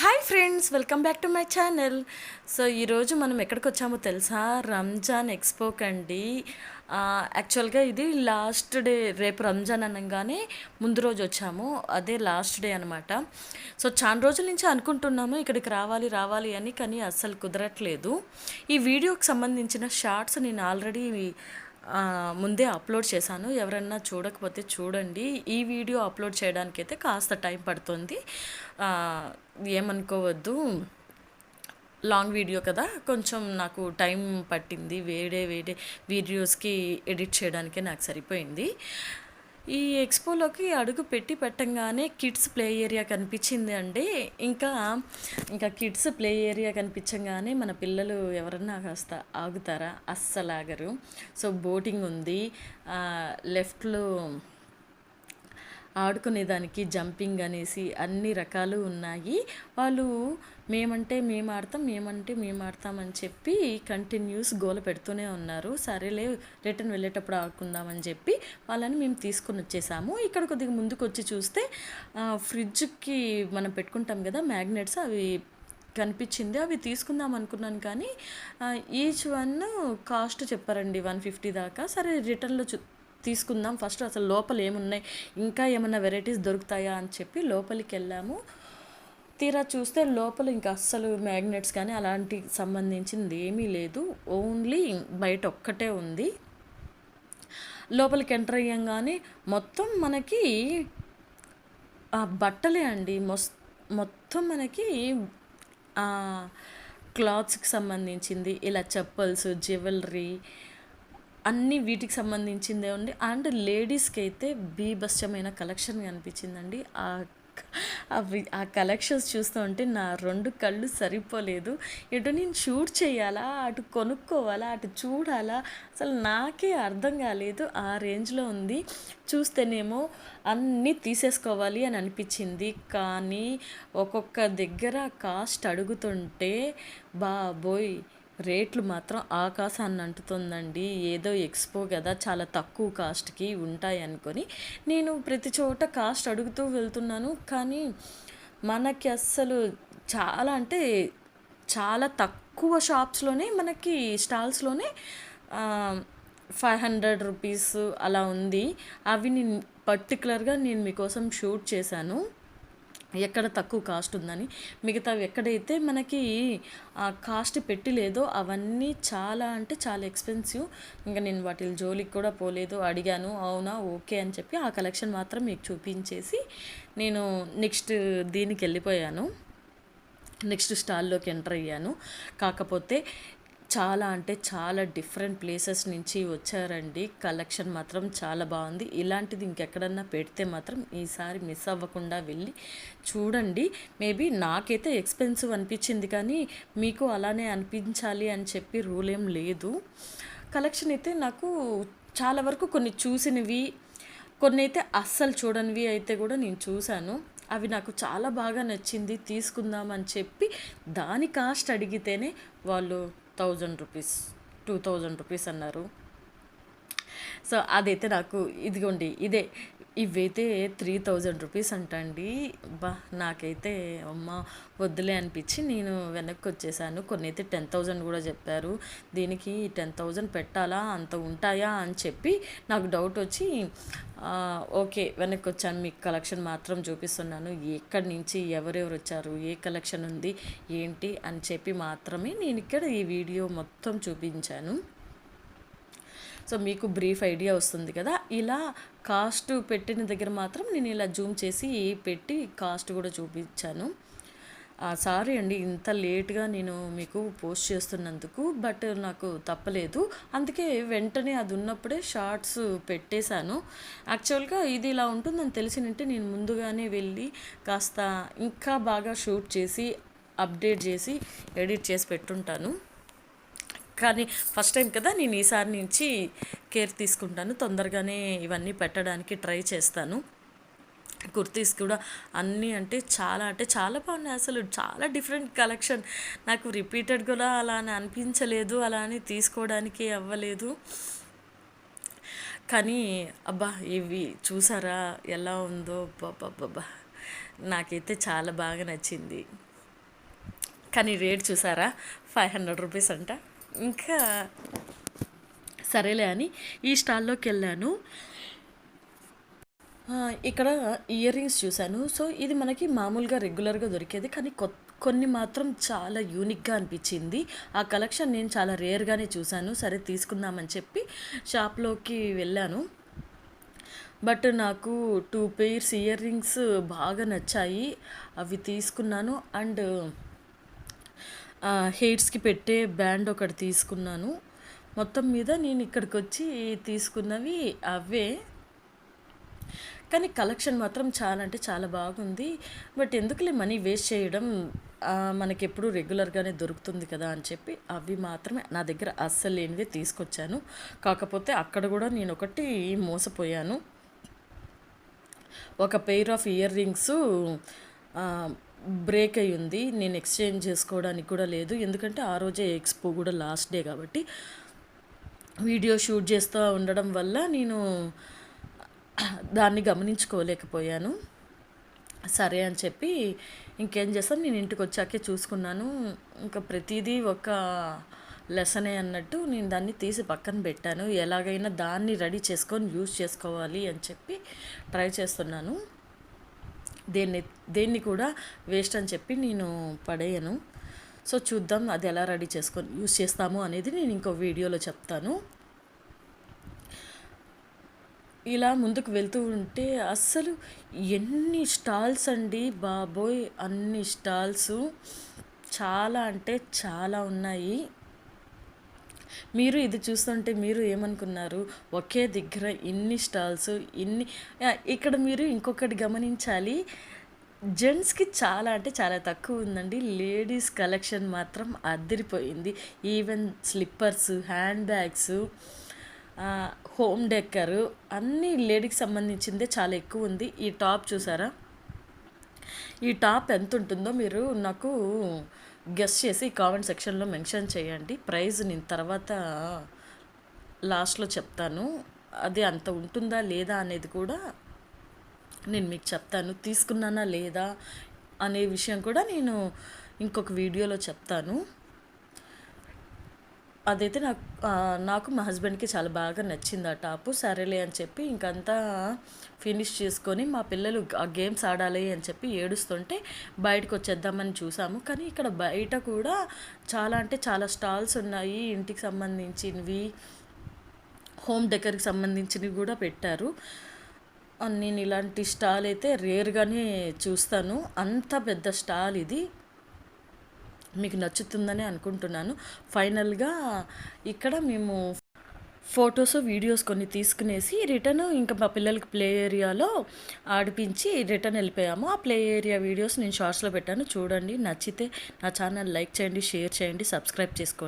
Hi friends welcome back to my channel. So ఈరోజు మనం ఎక్కడికి వచ్చామో తెలుసా? రంజాన్ ఎక్స్పోక్ అండి యాక్చువల్గా ఇది లాస్ట్ డే రేపు రంజాన్ అనగానే ముందు రోజు వచ్చాము. అదే లాస్ట్ డే అనమాట సో చాలా రోజుల నుంచి అనుకుంటున్నాము ఇక్కడికి రావాలి రావాలి అని కానీ అస్సలు కుదరట్లేదు. ఈ వీడియోకి సంబంధించిన షార్ట్స్ నేను ఆల్రెడీ ముందే అప్లోడ్ చేశాను. ఎవరన్నా చూడకపోతే చూడండి. ఈ వీడియో అప్లోడ్ చేయడానికి అయితే కాస్త టైం పడుతుంది. ఏమనుకోవద్దు. లాంగ్ వీడియో కదా కొంచెం నాకు టైం పట్టింది. వేరే వేరే వీడియోస్కి ఎడిట్ చేయడానికే నాకు సరిపోయింది. ఈ ఎక్స్పోలోకి అడుగు పెట్టి పెట్టంగానే కిడ్స్ ప్లే ఏరియా కనిపించింది అండి. ఇంకా ఇంకా కిడ్స్ ప్లే ఏరియా కనిపించంగానే మన పిల్లలు ఎవరన్నా కాస్త ఆగుతారా? అస్సలు ఆగరు సో బోటింగ్ ఉంది. లెఫ్ట్లో ఆడుకునేదానికి జంపింగ్ అనేసి అన్ని రకాలు ఉన్నాయి. వాళ్ళు మేమంటే మేము ఆడతాం మేమంటే మేము ఆడతాం అని చెప్పి కంటిన్యూస్ గోల పెడుతూనే ఉన్నారు. సరేలే రిటర్న్ వెళ్ళేటప్పుడు ఆడుకుందామని చెప్పి వాళ్ళని మేము తీసుకొని వచ్చేసాము. ఇక్కడ కొద్దిగా ముందుకు వచ్చి చూస్తే ఫ్రిడ్జ్కి మనం పెట్టుకుంటాం కదా మ్యాగ్నెట్స్ అవి కనిపించింది. అవి తీసుకుందాం అనుకున్నాను కానీ ఈచ్ వన్ కాస్ట్ చెప్పారండి వన్ ఫిఫ్టీ దాకా. సరే రిటర్న్లో చూ తీసుకుందాం. ఫస్ట్ అసలు లోపల ఏమున్నాయి? ఇంకా ఏమన్నా వెరైటీస్ దొరుకుతాయా అని చెప్పి లోపలికి వెళ్ళాము. తీరా చూస్తే లోపల ఇంకా అస్సలు మ్యాగ్నెట్స్ కానీ అలాంటి సంబంధించింది ఏమీ లేదు. ఓన్లీ బయట ఒక్కటే ఉంది. లోపలికి ఎంటర్ అయ్యంగానే మొత్తం మనకి ఆ బట్టలే అండి. మొస్ మొత్తం మనకి క్లాత్స్కి సంబంధించింది. ఇలా చెప్పల్స్ జ్యువెలరీ అన్ని వీటికి సంబంధించిందే ఉంది. అండ్ లేడీస్కి అయితే బీభత్సమైన కలెక్షన్ కనిపించిందండి. ఆ అవి ఆ కలెక్షన్స్ చూస్తూ ఉంటే నా రెండు కళ్ళు సరిపోలేదు. ఇటు నేను షూట్ చేయాలా? అటు కొనుక్కోవాలా? అటు చూడాలా? అసలు నాకే అర్థం కాలేదు. ఆ రేంజ్లో ఉంది. చూస్తేనేమో అన్నీ తీసేసుకోవాలి అని అనిపించింది. కానీ ఒక్కొక్క దగ్గర కాస్ట్ అడుగుతుంటే బాబోయ్! రేట్లు మాత్రం ఆకాశాన్ని అంటుతుందండి. ఏదో ఎక్స్పో కదా చాలా తక్కువ కాస్ట్కి ఉంటాయి అనుకొని. నేను ప్రతి చోట కాస్ట్ అడుగుతూ వెళ్తున్నాను. కానీ మనకి అస్సలు చాలా అంటే చాలా తక్కువ షాప్స్లోనే మనకి స్టాల్స్లోనే ఫైవ్ హండ్రెడ్ రూపీస్ అలా ఉంది. అవి నేను పర్టికులర్గా నేను మీకోసం షూట్ చేశాను. ఎక్కడ తక్కువ కాస్ట్ ఉందని. మిగతావి ఎక్కడైతే మనకి ఆ కాస్ట్ పెట్టి లేదో అవన్నీ చాలా అంటే చాలా ఎక్స్పెన్సివ్. ఇంకా నేను వాటి జోలికి కూడా పోలేదు. అడిగాను అవునా ఓకే అని చెప్పి ఆ కలెక్షన్ మాత్రం మీకు చూపించేసి నేను నెక్స్ట్ దీనికి వెళ్ళిపోయాను. నెక్స్ట్ స్టాల్లోకి ఎంటర్ అయ్యాను. కాకపోతే చాలా అంటే చాలా డిఫరెంట్ ప్లేసెస్ నుంచి వచ్చారండి. కలెక్షన్ మాత్రం చాలా బాగుంది. ఇలాంటిది ఇంకెక్కడన్నా పెడితే మాత్రం ఈసారి మిస్ అవ్వకుండా వెళ్ళి చూడండి. మేబీ నాకైతే ఎక్స్పెన్సివ్ అనిపించింది కానీ మీకు అలానే అనిపించాలి అని చెప్పి రూల్ ఏం లేదు. కలెక్షన్ అయితే నాకు చాలా వరకు కొన్ని చూసినవి కొన్ని అయితే అస్సలు చూడనివి అయితే కూడా నేను చూశాను. అవి నాకు చాలా బాగా నచ్చింది తీసుకుందాం అని చెప్పి దాని కాస్ట్ అడిగితేనే వాళ్ళు thousand rupees two thousand rupees అన్నారు. సో అదైతే నాకు ఇదిగోండి ఇదే. ఇవైతే త్రీ థౌజండ్ రూపీస్ అంట అండి బా నాకైతే అమ్మ వద్దులే అనిపించి నేను వెనక్కి వచ్చేసాను. కొన్ని అయితే టెన్ థౌజండ్ కూడా చెప్పారు. దీనికి టెన్ థౌజండ్ పెట్టాలా అంత ఉంటాయా అని చెప్పి నాకు డౌట్ వచ్చి ఓకే వెనక్కి వచ్చాను. మీకు కలెక్షన్ మాత్రం చూపిస్తున్నాను. ఎక్కడి నుంచి ఎవరెవరు వచ్చారు ఏ కలెక్షన్ ఉంది ఏంటి అని చెప్పి మాత్రమే నేను ఇక్కడ ఈ వీడియో మొత్తం చూపించాను. సో మీకు బ్రీఫ్ ఐడియా వస్తుంది కదా. ఇలా కాస్ట్ పెట్టిన దగ్గర మాత్రం నేను ఇలా జూమ్ చేసి పెట్టి కాస్ట్ కూడా చూపించాను. సారీ అండి ఇంత లేట్గా నేను మీకు పోస్ట్ చేస్తున్నందుకు బట్ నాకు తప్పలేదు. అందుకే వెంటనే అది ఉన్నప్పుడే షార్ట్స్ పెట్టేశాను. యాక్చువల్గా ఇది ఇలా ఉంటుందని తెలిసినంటే నేను ముందుగానే వెళ్ళి కాస్త ఇంకా బాగా షూట్ చేసి అప్డేట్ చేసి ఎడిట్ చేసి పెట్టుంటాను. కానీ ఫస్ట్ టైం కదా నేను ఈసారి నుంచి కేర్ తీసుకుంటాను. తొందరగానే ఇవన్నీ పెట్టడానికి ట్రై చేస్తాను. కుర్తీస్ కూడా అన్నీ అంటే చాలా అంటే చాలా బాగున్నాయి అసలు. చాలా డిఫరెంట్ కలెక్షన్. నాకు రిపీటెడ్ కూడా అలా అని అనిపించలేదు. అలా అని తీసుకోవడానికి అవ్వలేదు. కానీ అబ్బా ఇవి చూసారా? ఎలా ఉందో? బాబా నాకైతే చాలా బాగా నచ్చింది. కానీ రేట్ చూసారా? ఫైవ్ హండ్రెడ్ రూపీస్ అంట. ఇంకా సరేలే అని ఈ స్టాల్లోకి వెళ్ళాను. ఇక్కడ ఇయర్ రింగ్స్ చూశాను. సో ఇది మనకి మామూలుగా రెగ్యులర్గా దొరికేది కానీ కొత్త కొన్ని మాత్రం చాలా యూనిక్గా అనిపించింది. ఆ కలెక్షన్ నేను చాలా రేర్గానే చూశాను. సరే తీసుకుందామని చెప్పి షాప్లోకి వెళ్ళాను. బట్ నాకు టూ పెయిర్స్ ఇయర్ రింగ్స్ బాగా నచ్చాయి. అవి తీసుకున్నాను. అండ్ హెయిర్స్కి పెట్టే బ్యాండ్ ఒకటి తీసుకున్నాను. మొత్తం మీద నేను ఇక్కడికి వచ్చి తీసుకున్నవి అవే. కానీ కలెక్షన్ మాత్రం చాలా అంటే చాలా బాగుంది. బట్ ఎందుకులే మనీ వేస్ట్ చేయడం మనకి ఎప్పుడు రెగ్యులర్గానే దొరుకుతుంది కదా అని చెప్పి అవి మాత్రమే నా దగ్గర అస్సలు లేనివే తీసుకొచ్చాను. కాకపోతే అక్కడ కూడా నేను ఒకటి మోసపోయాను. ఒక pair of earrings break అయి ఉంది నేను ఎక్స్చేంజ్ చేసుకోవడానికి కూడా లేదు. ఎందుకంటే ఆ రోజే ఎక్స్పో కూడా లాస్ట్ డే కాబట్టి వీడియో షూట్ చేస్తూ ఉండడం వల్ల నేను దాన్ని గమనించుకోలేకపోయాను. సరే అని చెప్పి ఇంకేం చేస్తాను నేను ఇంటికి వచ్చాకే చూసుకున్నాను. ఇంకా ప్రతిదీ ఒక లెసనే అన్నట్టు నేను దాన్ని తీసి పక్కన పెట్టాను. ఎలాగైనా దాన్ని రెడీ చేసుకొని యూజ్ చేసుకోవాలి అని చెప్పి ట్రై చేస్తున్నాను. దేన్ని దేన్ని కూడా వేస్ట్ అని చెప్పి నేను పడేయను. సో చూద్దాం అది ఎలా రెడీ చేసుకొని యూజ్ చేస్తాము అనేది నేను ఇంకో వీడియోలో చెప్తాను. ఇలా ముందుకు వెళ్తూ ఉంటే అస్సలు ఎన్ని స్టాల్స్ అండి బాబోయ్ అన్ని స్టాల్స్ చాలా అంటే చాలా ఉన్నాయి. మీరు ఇది చూస్తుంటే మీరు ఏమనుకున్నారు? ఒకే దగ్గర ఇన్ని స్టాల్స్ ఇన్ని ఇక్కడ మీరు ఇంకొకటి గమనించాలి. జెంట్స్కి చాలా అంటే చాలా తక్కువ ఉందండి. లేడీస్ కలెక్షన్ మాత్రం అదిరిపోయింది. Even slippers handbags home decor అన్నీ లేడీకి సంబంధించిందే చాలా ఎక్కువ ఉంది. ఈ టాప్ చూసారా? ఈ టాప్ ఎంత ఉంటుందో మీరు నాకు గెస్ట్ చేసి కామెంట్ సెక్షన్లో మెన్షన్ చేయండి. ప్రైజ్ నేను తర్వాత లాస్ట్లో చెప్తాను. అది అంత ఉంటుందా లేదా అనేది కూడా నేను మీకు చెప్తాను. తీసుకున్నానా లేదా అనే విషయం కూడా నేను ఇంకొక వీడియోలో చెప్తాను. అదైతే నాకు నాకు మా హస్బెండ్కి చాలా బాగా నచ్చింది ఆ టాపు. సరేలే అని చెప్పి ఇంకంతా ఫినిష్ చేసుకొని మా పిల్లలు ఆ గేమ్స్ ఆడాలి అని చెప్పి ఏడుస్తుంటే బయటకు వచ్చేద్దామని చూసాము. కానీ ఇక్కడ బయట కూడా చాలా అంటే చాలా స్టాల్స్ ఉన్నాయి. ఇంటికి సంబంధించినవి హోమ్ డెకర్కి సంబంధించినవి కూడా పెట్టారు. నేను ఇలాంటి స్టాల్ అయితే రేర్గానే చూస్తాను. అంత పెద్ద స్టాల్ ఇది. మీకు నచ్చుతుందని అనుకుంటున్నాను. ఫైనల్గా ఇక్కడ మేము ఫొటోస్ వీడియోస్ కొన్ని తీసుకునేసి రిటర్న్ ఇంకా మా పిల్లలకి ప్లే ఏరియాలో ఆడిపించి రిటర్న్ వెళ్ళిపోయాము. ఆ ప్లే ఏరియా వీడియోస్ నేను షార్ట్స్లో పెట్టాను. చూడండి నచ్చితే నా ఛానల్ లైక్ చేయండి షేర్ చేయండి సబ్స్క్రైబ్ చేసుకోండి.